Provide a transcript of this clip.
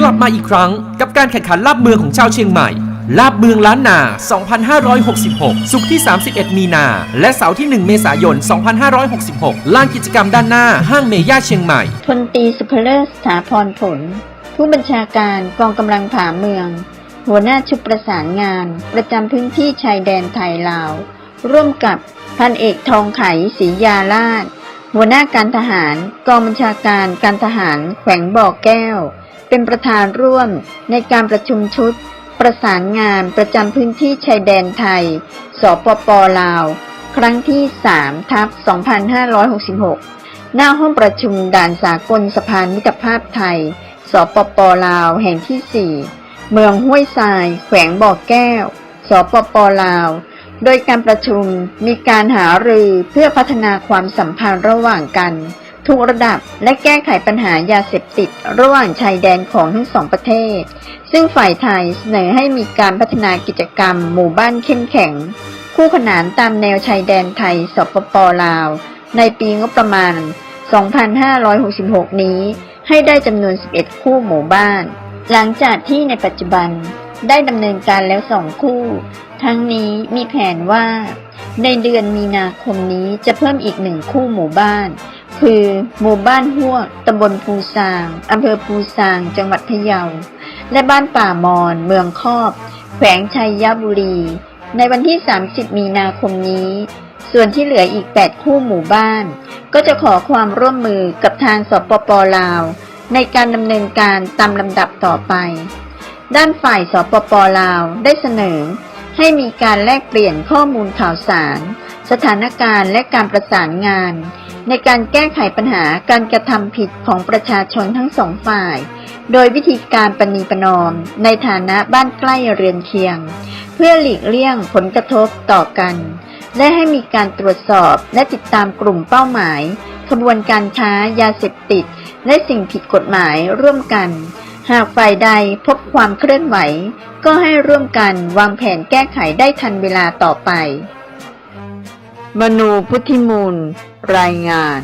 กลับมาอีกครั้งกับการแข่งขันลาบเมืองของชาวเชียงใหม่ ลาบเมืองล้านนา 2566 สุขที่ 31 มีนา และเสาร์ที่ 1 เมษายน 2566 ลานกิจกรรมด้านหน้าห้างเมย่าเชียงใหม่พลตีสุภเลิศสถาพรผล ผู้บัญชาการกองกำลังผาเมือง หัวหน้าชุดประสานงาน ประจำพื้นที่ชายแดนไทยลาว ร่วมกับพันเอกทองไขศรียาลาดหัวหน้าการทหาร กองบัญชาการการทหารแขวงบ่อแก้ว เป็นประธานร่วมในการประชุมชุด ประสานงานประจำพื้นที่ชายแดนไทย สปปลาว ครั้งที่3ทับ2566 หน้าห้องประชุมด่านสากลสะพานมิตรภาพไทย สปปลาวแห่งที่ 4 เมืองห้วยทราย แขวงบ่อแก้ว สปปลาวโดยการประชุมมีการหารือเพื่อพัฒนาความสัมพันธ์ระหว่างกัน ทุกระดับและแก้ไขปัญหายาเสพติดระหว่างชายแดนของทั้งสองประเทศ ซึ่งฝ่ายไทยเสนอให้มีการพัฒนากิจกรรม หมู่บ้านเข้มแข็ง คู่ขนานตามแนวชายแดนไทยสปปลาว ในปีงบประมาณ 2566 นี้ ให้ได้จำนวน 11 คู่หมู่บ้าน หลังจากที่ในปัจจุบันได้ดำเนินการแล้วสองคู่ ทั้งนี้มีแผนว่า ในเดือนมีนาคมนี้จะเพิ่มอีกหนึ่งคู่หมู่บ้าน คือ หมู่บ้านหัวกตำบลภูซางอำเภอภูซาง จังหวัดพะเยา และบ้านป่ามอน เมืองคอบ แขวงชัยบุรี ในวันที่ 30 มีนาคมนี้ ส่วนที่เหลืออีก 8 คู่หมู่บ้าน ก็จะขอความร่วมมือกับทางสปปลาว ในการดำเนินการตามลำดับต่อไป ด้านฝ่ายสปปลาวได้เสนอ ให้มีการแลกเปลี่ยนข้อมูลข่าวสาร สถานการณ์และการประสานงาน ในการแก้ไขปัญหาการกระทำผิดของประชาชนทั้งสองฝ่าย โดยวิธีการปณีประนอม ในฐานะบ้านใกล้เรือนเคียง เพื่อหลีกเลี่ยงผลกระทบต่อกัน และให้มีการตรวจสอบและติดตามกลุ่มเป้าหมายขบวนการค้ายาเสพติด และสิ่งผิดกฎหมายร่วมกัน หากฝ่ายใดพบความเคลื่อนไหว ก็ให้ร่วมกันวางแผนแก้ไขได้ทันเวลาต่อไป มนูพุทธิมูล รายงาน